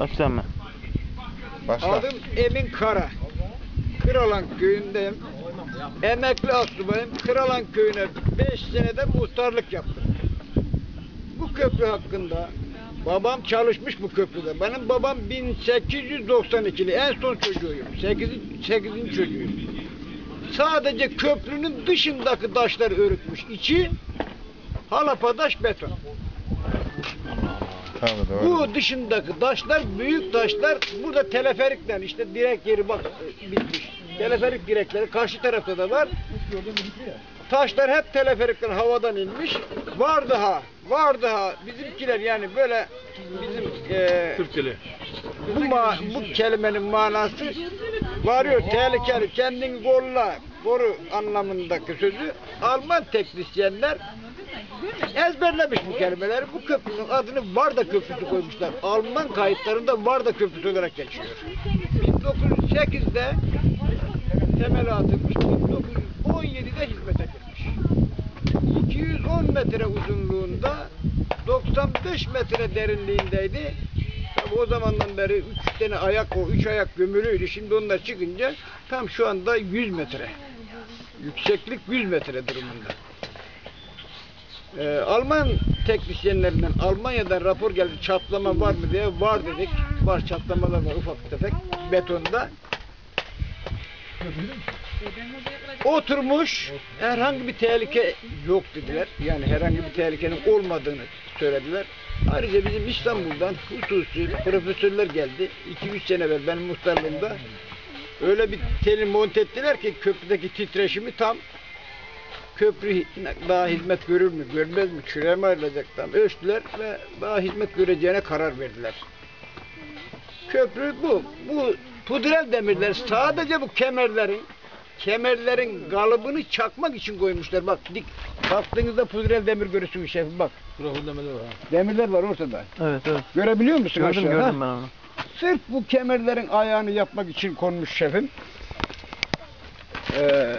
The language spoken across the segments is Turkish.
Başla mı? Başla. Adım Emin Kara. Kıralan köyündeyim. Emekli asubayım. Kıralan köyüne 5 senede muhtarlık yaptım. Bu köprü hakkında babam çalışmış bu köprüde. Benim babam 1892'li en son çocuğuyum. 8. 8. çocuğuyum. Sadece köprünün dışındaki taşlar örütmüş. İçi halapadaş beton. Tabii doğru. Bu dışındaki taşlar büyük taşlar burada teleferikten işte direk yeri bak bitmiş. Teleferik direkleri karşı tarafta da var. Taşlar hep teleferikten havadan inmiş. Var daha, var daha bizimkiler yani böyle bizim e, bu, ma bu kelimenin manası varıyor tehlikeli kendini kolla koru anlamındaki sözü Alman teknisyenler ezberlemiş bu kelimeleri. Bu köprünün adını Varda Köprüsü koymuşlar. Alman kayıtlarında Varda Köprüsü olarak geçiyor. 1908'de temel atılmış, 1917'de hizmete girmiş. 210 metre uzunluğunda 95 metre derinliğindeydi. Tabi o zamandan beri 3 tane ayak o 3 ayak gömülüydü. Şimdi onlar çıkınca tam şu anda 100 metre. Yükseklik 100 metre durumunda. Ee, Alman teknisyenlerinden Almanya'dan rapor geldi çatlama var mı diye var dedik. Var çatlamalar var ufak tefek betonda. Oturmuş herhangi bir tehlike yok dediler. Yani herhangi bir tehlikenin olmadığını söylediler. Ayrıca bizim İstanbul'dan hususi profesörler geldi. 2-3 sene evvel benim muhtarlığımda öyle bir teli monte ettiler ki köprüdeki titreşimi tam köprü daha hizmet görür mü, görmez mi, küre mi ayrılacak tam ölçtüler ve daha hizmet göreceğine karar verdiler. Köprü bu. Bu pudrel demirler sadece bu kemerlerin kemerlerin kalıbını çakmak için koymuşlar. Bak dik baktığınızda pudrel demir görürsünüz şefim bak. Demirler var ortada. Evet evet. Görebiliyor musun Gördüm aşağı? gördüm ha? ben onu. Sırf bu kemerlerin ayağını yapmak için konmuş şefim. Ee,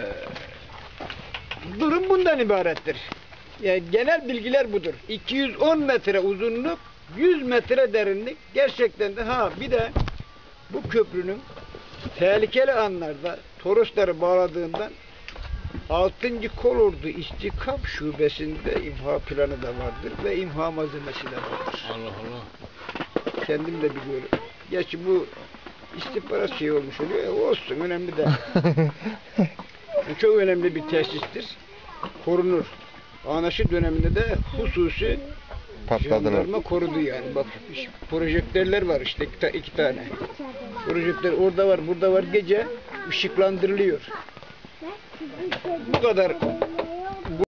durum bundan ibarettir. Yani genel bilgiler budur. 210 metre uzunluk, 100 metre derinlik. Gerçekten de ha bir de bu köprünün tehlikeli anlarda torosları bağladığından 6. Kolordu İstikam Şubesi'nde imha planı da vardır ve imha malzemesi de vardır. Allah Allah. Kendim de biliyorum. Gerçi bu istihbarat şey olmuş oluyor. ya, Olsun önemli de. Bu çok önemli bir tesistir. Korunur. Anaşı döneminde de hususi Patladılar. jandarma korudu yani. Bak projektörler var işte iki, ta- iki tane. Projektör orada var burada var gece ışıklandırılıyor. Bu kadar